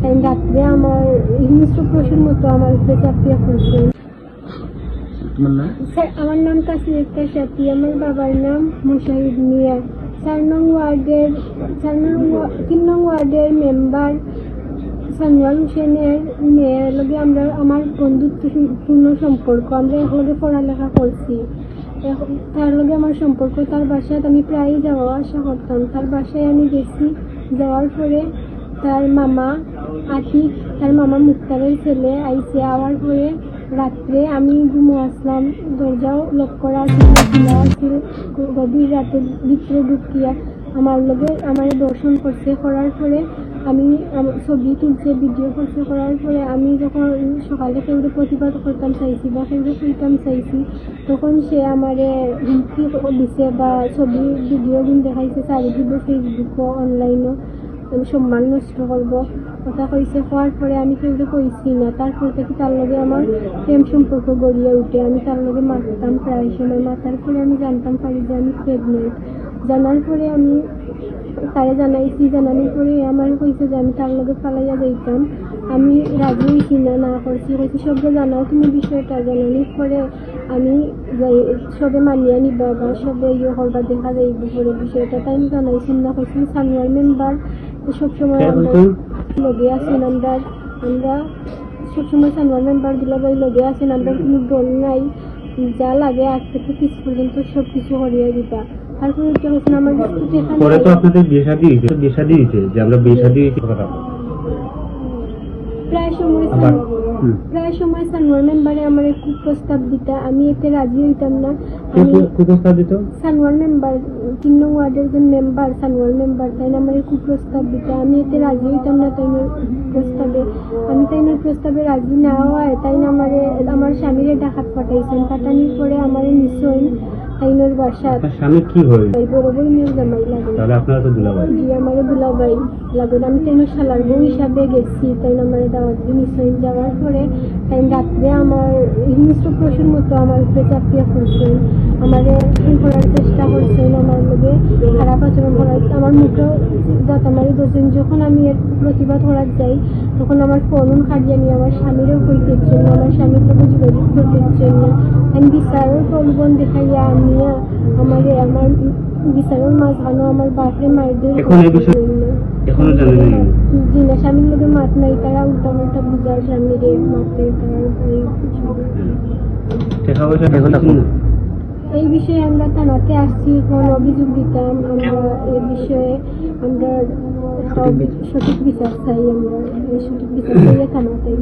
তাই রাত্রে আমার হিংস্র পশুর মতো আমার উপরে চাপিয়ে পড়ছে স্যার আমার নাম কাসির একটা সাথী আমার বাবার নাম মুশাহিদ মিয়া চার নং ওয়ার্ডের চার নং তিন নং ওয়ার্ডের মেম্বার সানোয়ার হোসেনের মেয়ের লগে আমরা আমার বন্ধুত্বপূর্ণ সম্পর্ক। আমরা একলগে পড়ালেখা করছি। তার লগে আমার সম্পর্ক তার বাসায় আমি প্রায়ই যাওয়া আসা করতাম। তার বাসায় আমি গেছি যাওয়ার পরে তার মামা আতিক, তার মামা মুক্তারের ছেলে আইসে আওয়ার পরে রাত্রে আমি ঘুমো আসলাম। দরজাও লক করা আছিল গভীর রাতে ভিতরে ঢুকিয়া আমার লগে আমার দর্শন করছে করার পরে আমি ছবি তুলছে ভিডিও করছে করার পরে আমি যখন সকালে কেউরে প্রতিবাদ করতাম, চাইছি বা কেউরে শুনতাম, চাইছি, তখন সে আমারে হুমকি দিছে বা ছবি ভিডিও গুণ দেখাইছে, চারিদিকে ফেসবুকও অনলাইনও সম্মান নষ্ট করব। কথা কইছে, হওয়ার পরে আমি কেউরে কইছি না। তারপর থেকে তার লগে আমার প্রেম সম্পর্ক গড়িয়ে উঠে। আমি তার লগে মারতাম, প্রায় সময় মাতার পরে আমি জানতাম পারি যে আমি প্রেগনেন্ট জানার পরে আমি তারে জানাইছি। জানানোর পরে আমার কইছে যে আমি তার লগে পালাইয়া যাইতাম। আমি রাজি হইছি না না করছি। কইছি সবকে জানাও তুমি বিষয়টা। জানানোর পরে আমি যাই, সবে মানিয়া নিবা বা সবে ইয়ে করবা, দেখা যাইব পরে বিষয়টা। তাই আমি জানাইছি না। কইছি সানোয়ার মেম্বার সবসময় লগে আছেন আমরা আমরা সবসময় সানোয়ার মেম্বারগুলো লগে আছেন আমরা কোনো ডোল নাই। যা লাগে আজ থেকে পিস পর্যন্ত সব কিছু হরিয়ে দিবা। তারপরে এটা হচ্ছে আমার পরে তো আপনাদের বিয়ে শাদী হয়েছে বিয়ে শাদী হয়েছে যে আমরা বিয়ে শাদী কথা প্রায় সময়। প্রায় সময় সানোয়ার মেম্বারে আমার খুব প্রস্তাব দিতা আমি এতে রাজি হইতাম না। আমি কুপ্রস্তাব দিত? সানোয়ার মেম্বার তিন নং ওয়ার্ডের যে মেম্বার সানোয়ার মেম্বার তাই না আমার খুব প্রস্তাব দিতে। আমি এতে রাজি হইতাম না তাই প্রস্তাবে। আমি তাই না প্রস্তাবে রাজি না হওয়ায় তাই না আমার আমার স্বামীরে ডাকাত পাঠাইছেন। পাঠানির পরে আমার নিশ্চয়ই তাইনোর বাসা। আপনার স্বামী কি হয়? তাই বড় বড় মেয়ের জামাই লাগে। তাহলে আপনারা তো দুলাভাই। জি আমার দুলাভাই লাগে। আমি তাই শালার বউ হিসাবে গেছি। তাই আমার দাওয়াত দিয়ে নিশ্চয়ই যাওয়ার পরে। তাই রাত্রে আমার হিংস্র পশুর মতো আমার উপরে চাপিয়ে পড়ছেন আমার করার চেষ্টা করছেন আমার লগে খারাপ আচরণ করার আমার মুখেও যাতে আমার বলছেন যখন আমি এর প্রতিবাদ করার যাই তখন আমার ফোন খাটিয়ে নিয়ে আমার স্বামীরও কইতে জন্য আমার স্বামীর লোক যোগাযোগ করতে জন্য। আমি বিচারও প্রলোভন দেখাইয়া আমি আমার আমার বিচারের মাঝখানেও আমার বাপরে এখন এখনও জানেন না জি না স্বামীর লোকে মাত নাই তারা উল্টা উল্টা বুঝার স্বামীরে মারতে তারা এই এখন? না বিষয়ে আমরা থানাতে আসছি কোন অভিযোগ দিতাম আমরা এই বিষয়ে আমরা ሰው ሽጉጥ ቢሰጥ ሳይ ሽጉጥ ቢሰጥ እየተማጠኝ